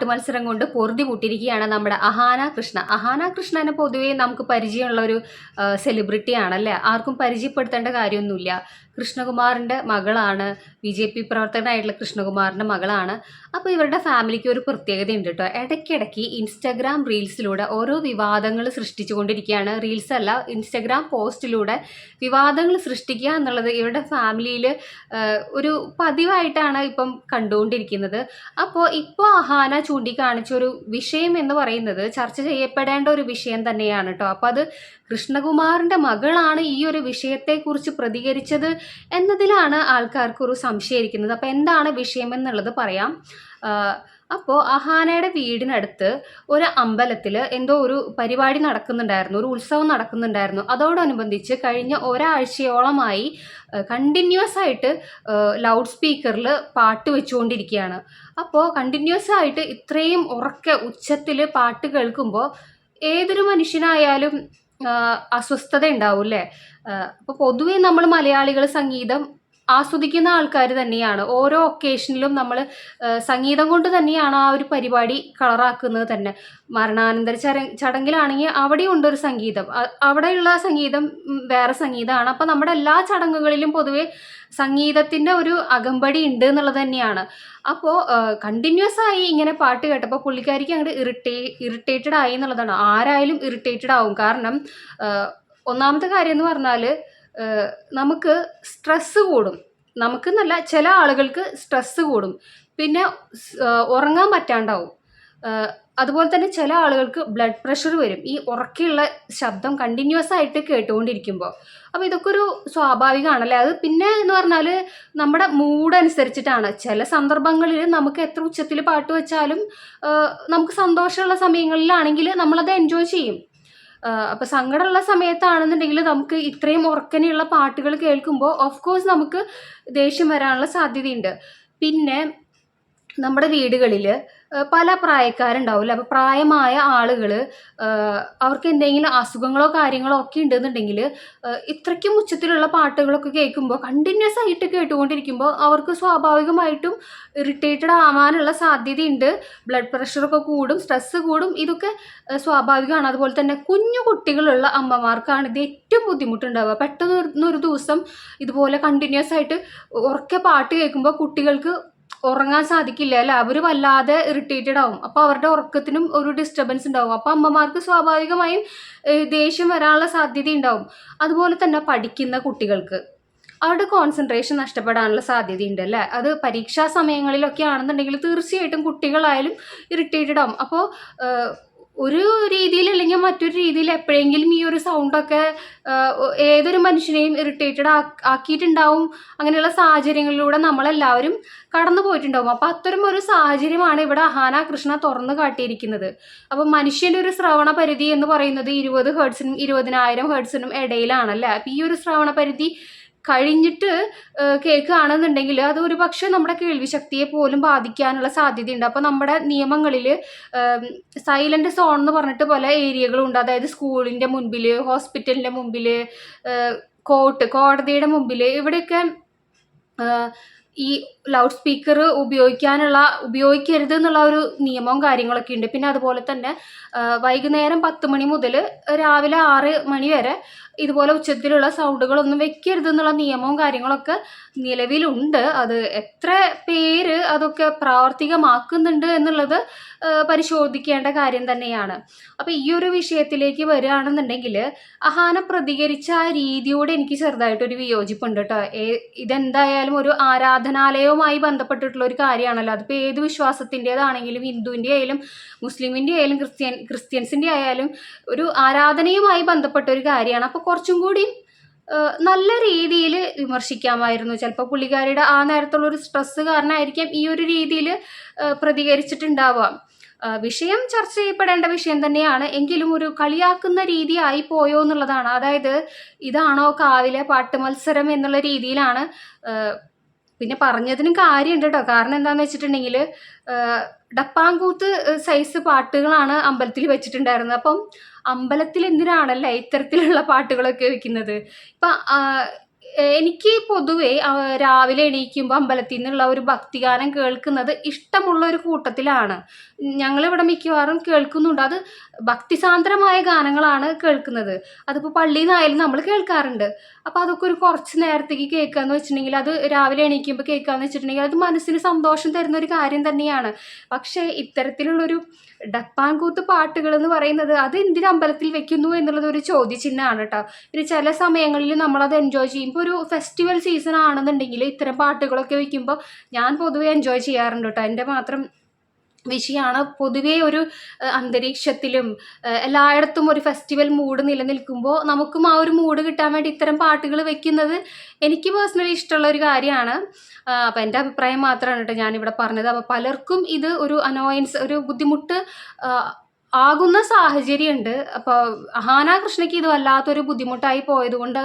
പാട്ട് മത്സരം കൊണ്ട് പൊറുതി കൂട്ടിയിരിക്കുകയാണ് നമ്മുടെ അഹാന കൃഷ്ണ. അഹാന കൃഷ്ണനെ പൊതുവേ നമുക്ക് പരിചയമുള്ള ഒരു സെലിബ്രിറ്റി ആണല്ലേ? ആർക്കും പരിചയപ്പെടുത്തേണ്ട കാര്യമൊന്നുമില്ല. കൃഷ്ണകുമാറിന്റെ മകളാണ്. ബി ജെ പി പ്രവർത്തകനായിട്ടുള്ള കൃഷ്ണകുമാറിന്റെ മകളാണ്. അപ്പോൾ ഇവരുടെ ഫാമിലിക്ക് ഒരു പ്രത്യേകത ഉണ്ട് കേട്ടോ. ഇടയ്ക്കിടയ്ക്ക് ഇൻസ്റ്റഗ്രാം റീൽസിലൂടെ ഓരോ വിവാദങ്ങൾ സൃഷ്ടിച്ചുകൊണ്ടിരിക്കുകയാണ്. റീൽസ് അല്ല ഇൻസ്റ്റഗ്രാം പോസ്റ്റിലൂടെ വിവാദങ്ങൾ സൃഷ്ടിക്കുക എന്നുള്ളത് ഇവരുടെ ഫാമിലിയിൽ ഒരു പതിവായിട്ടാണ് ഇപ്പം കണ്ടുകൊണ്ടിരിക്കുന്നത്. അപ്പോൾ ഇപ്പോൾ അഹാന ചൂണ്ടിക്കാണിച്ച ഒരു വിഷയം എന്ന് പറയുന്നത് ചർച്ച ചെയ്യപ്പെടേണ്ട ഒരു വിഷയം തന്നെയാണ് കേട്ടോ. അപ്പോൾ അത് കൃഷ്ണകുമാറിന്റെ മകളാണ് ഈ ഒരു വിഷയത്തെക്കുറിച്ച് പ്രതികരിച്ചത് എന്നതിലാണ് ആൾക്കാർക്ക് ഒരു സംശയം ഇരിക്കുന്നത് അപ്പോൾ എന്താണ് വിഷയം എന്നുള്ളത് പറയാം. അപ്പോൾ അഹാനയുടെ വീടിനടുത്ത് ഒരു അമ്പലത്തിൽ എന്തോ ഒരു പരിപാടി നടക്കുന്നുണ്ടായിരുന്നു ഒരു ഉത്സവം നടക്കുന്നുണ്ടായിരുന്നു. അതോടനുബന്ധിച്ച് കഴിഞ്ഞ ഒരാഴ്ചയോളമായി കണ്ടിന്യൂസ് ആയിട്ട് ലൗഡ് സ്പീക്കറിൽ പാട്ട് വെച്ചുകൊണ്ടിരിക്കുകയാണ്. അപ്പോൾ കണ്ടിന്യൂസ് ആയിട്ട് ഇത്രയും ഉറക്കെ ഉച്ചത്തിൽ പാട്ട് കേൾക്കുമ്പോൾ ഏതൊരു മനുഷ്യനായാലും അസ്വസ്ഥത ഉണ്ടാവും അല്ലേ അപ്പോൾ പൊതുവേ നമ്മൾ മലയാളികൾ സംഗീതം ആസ്വദിക്കുന്ന ആൾക്കാർ തന്നെയാണ്. ഓരോ ഒക്കേഷനിലും നമ്മൾ സംഗീതം കൊണ്ട് തന്നെയാണ് ആ ഒരു പരിപാടി കളറാക്കുന്നത് തന്നെ. മരണാനന്തര ചര ചടങ്ങിലാണെങ്കിൽ അവിടെയും ഉണ്ടൊരു സംഗീതം. അവിടെയുള്ള സംഗീതം വേറെ സംഗീതമാണ്. അപ്പം നമ്മുടെ എല്ലാ ചടങ്ങുകളിലും പൊതുവേ സംഗീതത്തിന്റെ ഒരു അകമ്പടി ഉണ്ട് എന്നുള്ളത് തന്നെയാണ്. അപ്പോൾ കണ്ടിന്യൂസ് ആയി ഇങ്ങനെ പാട്ട് കേട്ടപ്പോൾ പുള്ളിക്കാരിക്ക് അങ്ങോട്ട് ഇറിറ്റേ ഇറിറ്റേറ്റഡ് ആയി എന്നുള്ളതാണ്. ആരായാലും ഇറിറ്റേറ്റഡ് ആവും. കാരണം ഒന്നാമത്തെ കാര്യം എന്ന് പറഞ്ഞാൽ നമുക്ക് സ്ട്രെസ്സ് കൂടും. നമുക്കെന്നല്ല ചില ആളുകൾക്ക് സ്ട്രെസ്സ് കൂടും. പിന്നെ ഉറങ്ങാൻ പറ്റാണ്ടാവും. അതുപോലെ തന്നെ ചില ആളുകൾക്ക് ബ്ലഡ് പ്രഷർ വരും. ഈ ഉറക്കെയുള്ള ശബ്ദം കണ്ടിന്യൂസ് ആയിട്ട് കേട്ടുകൊണ്ടിരിക്കുമ്പോൾ അപ്പോൾ ഇതൊക്കെ ഒരു സ്വാഭാവികമാണല്ലേ? അത് പിന്നെ എന്ന് പറഞ്ഞാൽ നമ്മുടെ മൂഡ് അനുസരിച്ചിട്ടാണ്. ചില സന്ദർഭങ്ങളിൽ നമുക്ക് എത്ര ഉച്ചത്തിൽ പാട്ട് വെച്ചാലും നമുക്ക് സന്തോഷമുള്ള സമയങ്ങളിലാണെങ്കിൽ നമ്മളത് എൻജോയ് ചെയ്യും. അപ്പോൾ സങ്കടമുള്ള സമയത്താണെന്നുണ്ടെങ്കിൽ നമുക്ക് ഇത്രയും ഉറക്കനെയുള്ള പാട്ടുകൾ കേൾക്കുമ്പോൾ ഓഫ് കോഴ്സ് നമുക്ക് ദേഷ്യം വരാനുള്ള സാധ്യതയുണ്ട്. പിന്നെ നമ്മുടെ വീടുകളിൽ പല പ്രായക്കാരുണ്ടാവില്ല? അപ്പോൾ പ്രായമായ ആളുകൾ അവർക്ക് എന്തെങ്കിലും അസുഖങ്ങളോ കാര്യങ്ങളോ ഒക്കെ ഉണ്ടെന്നുണ്ടെങ്കിൽ ഇത്രയ്ക്കും ഉച്ചത്തിലുള്ള പാട്ടുകളൊക്കെ കേൾക്കുമ്പോൾ കണ്ടിന്യൂസ് ആയിട്ട് കേട്ടുകൊണ്ടിരിക്കുമ്പോൾ അവർക്ക് സ്വാഭാവികമായിട്ടും ഇറിറ്റേറ്റഡ് ആവാനുള്ള സാധ്യതയുണ്ട്. ബ്ലഡ് പ്രഷറൊക്കെ കൂടും സ്ട്രെസ്സ് കൂടും ഇതൊക്കെ സ്വാഭാവികമാണ്. അതുപോലെ തന്നെ കുഞ്ഞു കുട്ടികളുള്ള അമ്മമാർക്കാണ് ഇത് ഏറ്റവും ബുദ്ധിമുട്ടുണ്ടാവുക. പെട്ടെന്ന് ഒരു ദിവസം ഇതുപോലെ കണ്ടിന്യൂസ് ആയിട്ട് ഉറക്കെ പാട്ട് കേൾക്കുമ്പോൾ കുട്ടികൾക്ക് ഉറങ്ങാൻ സാധിക്കില്ല അല്ല? അവർ വല്ലാതെ ഇറിറ്റേറ്റഡ് ആവും. അപ്പോൾ അവരുടെ ഉറക്കത്തിനും ഒരു ഡിസ്റ്റർബൻസ് ഉണ്ടാവും. അപ്പോൾ അമ്മമാർക്ക് സ്വാഭാവികമായും ദേഷ്യം വരാനുള്ള സാധ്യത ഉണ്ടാവും. അതുപോലെ തന്നെ പഠിക്കുന്ന കുട്ടികൾക്ക്. അവരുടെ കോൺസെൻട്രേഷൻ നഷ്ടപ്പെടാനുള്ള സാധ്യതയുണ്ട് അല്ലേ? അത് പരീക്ഷാ സമയങ്ങളിലൊക്കെ ആണെന്നുണ്ടെങ്കിൽ തീർച്ചയായിട്ടും കുട്ടികളായാലും ഇറിറ്റേറ്റഡ് ആവും. അപ്പോൾ ഒരു രീതിയിൽ അല്ലെങ്കിൽ മറ്റൊരു രീതിയിൽ എപ്പോഴെങ്കിലും ഈ ഒരു സൗണ്ടൊക്കെ ഏതൊരു മനുഷ്യനെയും ഇറിറ്റേറ്റഡ് ആക്കിയിട്ടുണ്ടാവും അങ്ങനെയുള്ള സാഹചര്യങ്ങളിലൂടെ നമ്മളെല്ലാവരും കടന്നു പോയിട്ടുണ്ടാവും. അപ്പോൾ അത്തരം ഒരു സാഹചര്യമാണ് ഇവിടെ അഹാന കൃഷ്ണ തുറന്നു കാട്ടിയിരിക്കുന്നത്. അപ്പം മനുഷ്യന്റെ ഒരു ശ്രവണ പരിധി എന്ന് പറയുന്നത് ഇരുപത് ഹേർട്സിനും ഇരുപതിനായിരം ഹേർട്സിനും ഇടയിലാണല്ലേ അപ്പം ഈ ഒരു ശ്രവണ പരിധി കഴിഞ്ഞിട്ട് കേൾക്കുകയാണെന്നുണ്ടെങ്കിൽ അത് ഒരു പക്ഷേ നമ്മുടെ കേൾവി ശക്തിയെ പോലും ബാധിക്കാനുള്ള സാധ്യതയുണ്ട്. അപ്പോൾ നമ്മുടെ നിയമങ്ങളിൽ സൈലന്റ് സോൺ എന്ന് പറഞ്ഞിട്ട് പല ഏരിയകളുണ്ട് അതായത് സ്കൂളിന്റെ മുൻപിൽ ഹോസ്പിറ്റലിന്റെ മുമ്പിൽ കോർട്ട് കോടതിയുടെ മുമ്പിൽ ഇവിടെയൊക്കെ ഈ ലൗഡ് സ്പീക്കർ ഉപയോഗിക്കാനുള്ള ഉപയോഗിക്കരുത് എന്നുള്ള ഒരു നിയമവും കാര്യങ്ങളൊക്കെ ഉണ്ട്. പിന്നെ അതുപോലെ തന്നെ വൈകുന്നേരം പത്ത് മണി മുതൽ രാവിലെ ആറ് മണി വരെ ഇതുപോലെ ഉച്ചത്തിലുള്ള സൗണ്ടുകളൊന്നും വെക്കരുത് എന്നുള്ള നിയമവും കാര്യങ്ങളൊക്കെ നിലവിലുണ്ട്. അത് എത്ര പേര് അതൊക്കെ പ്രാവർത്തികമാക്കുന്നുണ്ട് എന്നുള്ളത് പരിശോധിക്കേണ്ട കാര്യം തന്നെയാണ്. അപ്പോൾ ഈ ഒരു വിഷയത്തിലേക്ക് വരികയാണെന്നുണ്ടെങ്കിൽ അഹാന പ്രതികരിച്ച ആ രീതിയോട് എനിക്ക് ചെറുതായിട്ടൊരു വിയോജിപ്പുണ്ട് കേട്ടോ ഇതെന്തായാലും ഒരു ആരാധനാലയവുമായി ബന്ധപ്പെട്ടിട്ടുള്ള ഒരു കാര്യമാണല്ലോ. അതിപ്പോൾ ഏത് വിശ്വാസത്തിന്റെതാണെങ്കിലും ഹിന്ദുവിന്റെ ആയാലും മുസ്ലിമിന്റെ ആയാലും ക്രിസ്ത്യൻ ക്രിസ്ത്യൻസിന്റെ ആയാലും ഒരു ആരാധനയുമായി ബന്ധപ്പെട്ട ഒരു കാര്യമാണ്. അപ്പോൾ കുറച്ചും കൂടി നല്ല രീതിയിൽ വിമർശിക്കാമായിരുന്നു. ചിലപ്പോൾ പുള്ളിക്കാരിയുടെ ആ നേരത്തുള്ള ഒരു സ്ട്രെസ്സ് കാരണമായിരിക്കാം ഈ ഒരു രീതിയിൽ പ്രതികരിച്ചിട്ടുണ്ടാവാം വിഷയം ചർച്ച ചെയ്യപ്പെടേണ്ട വിഷയം തന്നെയാണ്. എങ്കിലും ഒരു കളിയാക്കുന്ന രീതി ആയി പോയോ എന്നുള്ളതാണ്. അതായത് ഇതാണോ കാവിലെ പാട്ട് മത്സരം എന്നുള്ള രീതിയിലാണ് പിന്നെ പറഞ്ഞതിനും കാര്യമുണ്ട് കേട്ടോ കാരണം എന്താണെന്ന് വെച്ചിട്ടുണ്ടെങ്കിൽ ഡപ്പാങ്കൂത്ത് സൈസ് പാട്ടുകളാണ് അമ്പലത്തിൽ വെച്ചിട്ടുണ്ടായിരുന്നത്. അപ്പം അമ്പലത്തിൽ എന്തിനാണല്ലേ ഇത്തരത്തിലുള്ള പാട്ടുകളൊക്കെ വെക്കുന്നത്? ഇപ്പം എനിക്ക് പൊതുവേ രാവിലെ എണീക്കുമ്പോൾ അമ്പലത്തിൽ നിന്നുള്ള ഒരു ഭക്തിഗാനം കേൾക്കുന്നത് ഇഷ്ടമുള്ള ഒരു കൂട്ടത്തിലാണ്. ഞങ്ങളിവിടെ മിക്കവാറും കേൾക്കുന്നുണ്ട്. അത് ഭക്തിസാന്ദ്രമായ ഗാനങ്ങളാണ് കേൾക്കുന്നത്. അതിപ്പോൾ പള്ളിയിൽ നിന്നായാലും നമ്മൾ കേൾക്കാറുണ്ട്. അപ്പോൾ അതൊക്കെ ഒരു കുറച്ച് നേരത്തേക്ക് കേൾക്കുകയെന്ന് വെച്ചിട്ടുണ്ടെങ്കിൽ അത് രാവിലെ എണീക്കുമ്പോൾ കേൾക്കുകയെന്ന് വെച്ചിട്ടുണ്ടെങ്കിൽ അത് മനസ്സിന് സന്തോഷം തരുന്ന ഒരു കാര്യം തന്നെയാണ്. പക്ഷേ ഇത്തരത്തിലുള്ളൊരു ഡപ്പാൻകൂത്ത് പാട്ടുകൾ എന്ന് പറയുന്നത് അത് എന്തിന് അമ്പലത്തിൽ വെക്കുന്നു എന്നുള്ളത് ഒരു ചോദ്യചിഹ്നമാണ് കേട്ടോ. പിന്നെ ചില സമയങ്ങളിൽ നമ്മളത് എൻജോയ് ചെയ്യുമ്പോൾ ഒരു ഫെസ്റ്റിവൽ സീസൺ ആണെന്നുണ്ടെങ്കിൽ ഇത്തരം പാട്ടുകളൊക്കെ വെക്കുമ്പോൾ ഞാൻ പൊതുവെ എൻജോയ് ചെയ്യാറുണ്ട് കേട്ടോ. എന്റെ മാത്രം വിഷയമാണ് പൊതുവേ ഒരു അന്തരീക്ഷത്തിലും എല്ലായിടത്തും ഒരു ഫെസ്റ്റിവൽ മൂഡ് നിലനിൽക്കുമ്പോൾ നമുക്കും ആ ഒരു മൂഡ് കിട്ടാൻ വേണ്ടി ഇത്തരം പാട്ടുകൾ വെക്കുന്നത് എനിക്ക് പേഴ്സണലി ഇഷ്ടമുള്ള ഒരു കാര്യമാണ്. അപ്പം എന്റെ അഭിപ്രായം മാത്രമാണ് കേട്ടോ ഞാനിവിടെ പറഞ്ഞത്. അപ്പോൾ പലർക്കും ഇത് ഒരു അനോയൻസ് ഒരു ബുദ്ധിമുട്ട് ആകുന്ന സാഹചര്യമുണ്ട്. അപ്പോൾ ഹാന കൃഷ്ണയ്ക്ക് ഇത് വല്ലാത്തൊരു ബുദ്ധിമുട്ടായി പോയതുകൊണ്ട്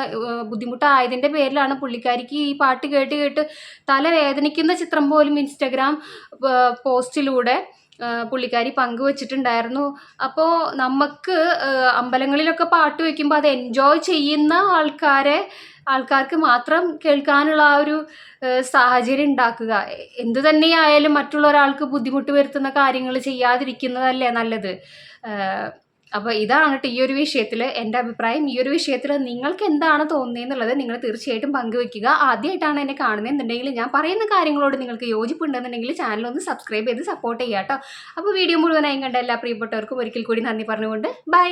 ബുദ്ധിമുട്ടായതിന്റെ പേരിലാണ് പുള്ളിക്കാരിക്ക് ഈ പാട്ട് കേട്ട് കേട്ട് തല വേദനിക്കുന്ന ചിത്രം പോലും ഇൻസ്റ്റഗ്രാം പോസ്റ്റിലൂടെ പുള്ളിക്കാരി പങ്കുവച്ചിട്ടുണ്ടായിരുന്നു അപ്പോൾ നമുക്ക് അമ്പലങ്ങളിലൊക്കെ പാട്ട് വയ്ക്കുമ്പോൾ അത് എൻജോയ് ചെയ്യുന്ന ആൾക്കാരെ ആൾക്കാർക്ക് മാത്രം കേൾക്കാനുള്ള ആ ഒരു സാഹചര്യം ഉണ്ടാക്കുക. എന്തു തന്നെയായാലും മറ്റുള്ള ഒരാൾക്ക് ബുദ്ധിമുട്ട് വരുത്തുന്ന കാര്യങ്ങൾ ചെയ്യാതിരിക്കുന്നതല്ലേ നല്ലത്? അപ്പോൾ ഇതാണ് ഈ ഒരു വിഷയത്തിൽ എന്റെ അഭിപ്രായം. ഈ ഒരു വിഷയത്തിൽ നിങ്ങൾക്ക് എന്താണ് തോന്നുന്നതെന്നുള്ളത് നിങ്ങൾ തീർച്ചയായിട്ടും പങ്കുവെക്കുക. ആദ്യമായിട്ടാണ് എന്നെ കാണുന്നതെന്നുണ്ടെങ്കിൽ ഞാൻ പറയുന്ന കാര്യങ്ങളോട് നിങ്ങൾക്ക് യോജിപ്പുണ്ടെന്നുണ്ടെങ്കിൽ ചാനൽ ഒന്ന് സബ്സ്ക്രൈബ് ചെയ്ത് സപ്പോർട്ട് ചെയ്യാം കേട്ടോ അപ്പോൾ വീഡിയോ മുഴുവനായും കണ്ട എല്ലാ പ്രിയപ്പെട്ടവർക്കും ഒരിക്കൽ കൂടി നന്ദി പറഞ്ഞുകൊണ്ട് ബൈ.